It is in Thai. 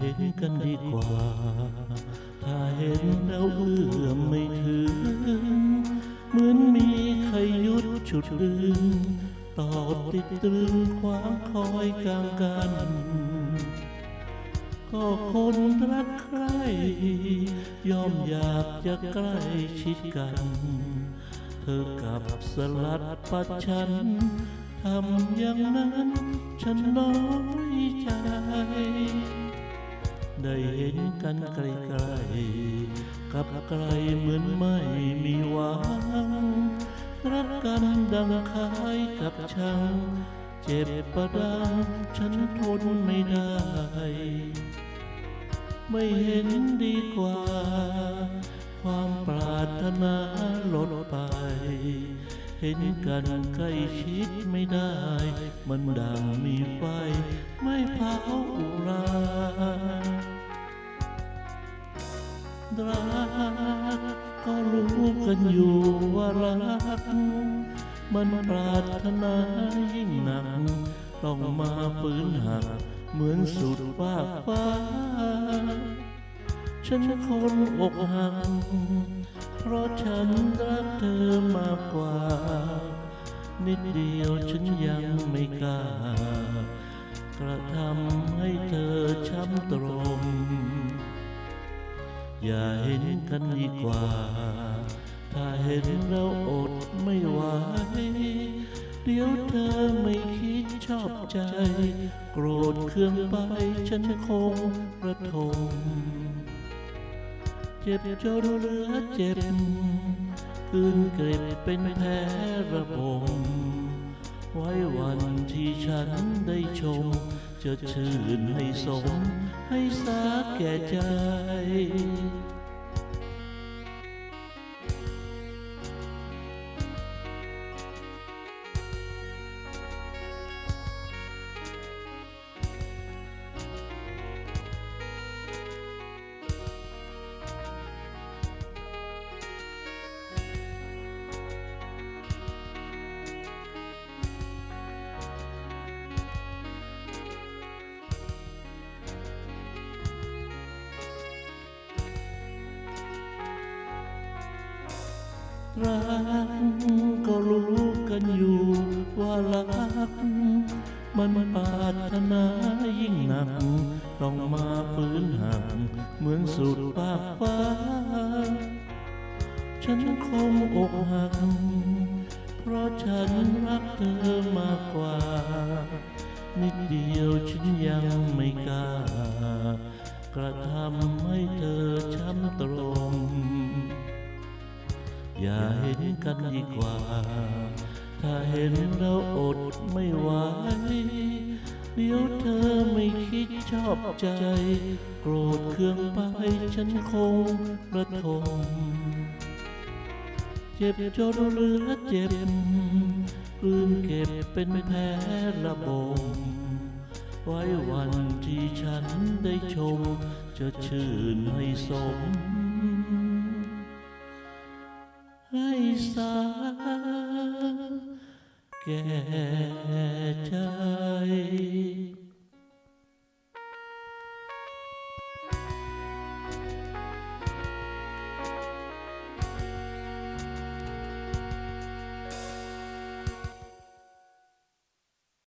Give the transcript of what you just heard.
เห็นกันดีกว่า ถ้าเห็นแล้วเอื้อมไม่ถึง เหมือนมีใครยุดฉุดดึงต่อติดตรึงความคอยกลางกัน ก็คนรักใคร ยอมอยากจะใกล้ชิดกัน เธอกับสลัดปัดฉันทำอย่างนั้นฉันน้อย ได้เห็นกันไกลๆกับไกลเหมือนไม่มีหวัง รักกันดังคายกับชังเจ็บประดังฉันทนไม่ได้ ไม่เห็นดีกว่า ความปรารถนาลดไป เห็นกันใกล้ชิดไม่ได้ มันดังมีไฟไม่เผาอุรา กันอยู่ว่ารัก มันปรารถนายิ่งหนัก ต้องมาฝืนหัก เหมือนสุดฟากฟ้า ฉันคนอกหัก เพราะฉันรักเธอมากกว่า นิดเดียวฉันยังไม่กล้ากระทำให้เธอช้ำตรมอย่าเห็นกันดีกว่า ถ้าเห็นแล้วอดไม่ไหว เดี๋ยวเธอไม่คิดชอบใจ โกรธเคืองไปฉันคงระทม เจ็บจนเหลือเจ็บ คืนเกร็ดเป็นแผลระบม ไว้วันที่ฉันได้ชม จะชื่นให้สม ให้สาแก่ใจ รักก็รู้กันอยู่ว่ารัก มันปาถนายิ่งหนัก ต้องมาฝืนห่างเหมือนสุดปากฟ้า ฉันคงอกหัก เพราะฉันรักเธอมากกว่า นิดเดียวฉันยังไม่กล้ากระทำให้เธอช้ำตรม อย่าเห็นกันดีกว่า ถ้าเห็นแล้วอดไม่ไหวเดี๋ยวเธอไม่คิดชอบใจ โกรธเคืองไปฉันคงระทมเจ็บจนเหลือเจ็บกลืนเก็บเป็นแผลระบมไว้วันที่ฉันได้ชม จะชื่นให้สม สาแก่ใจ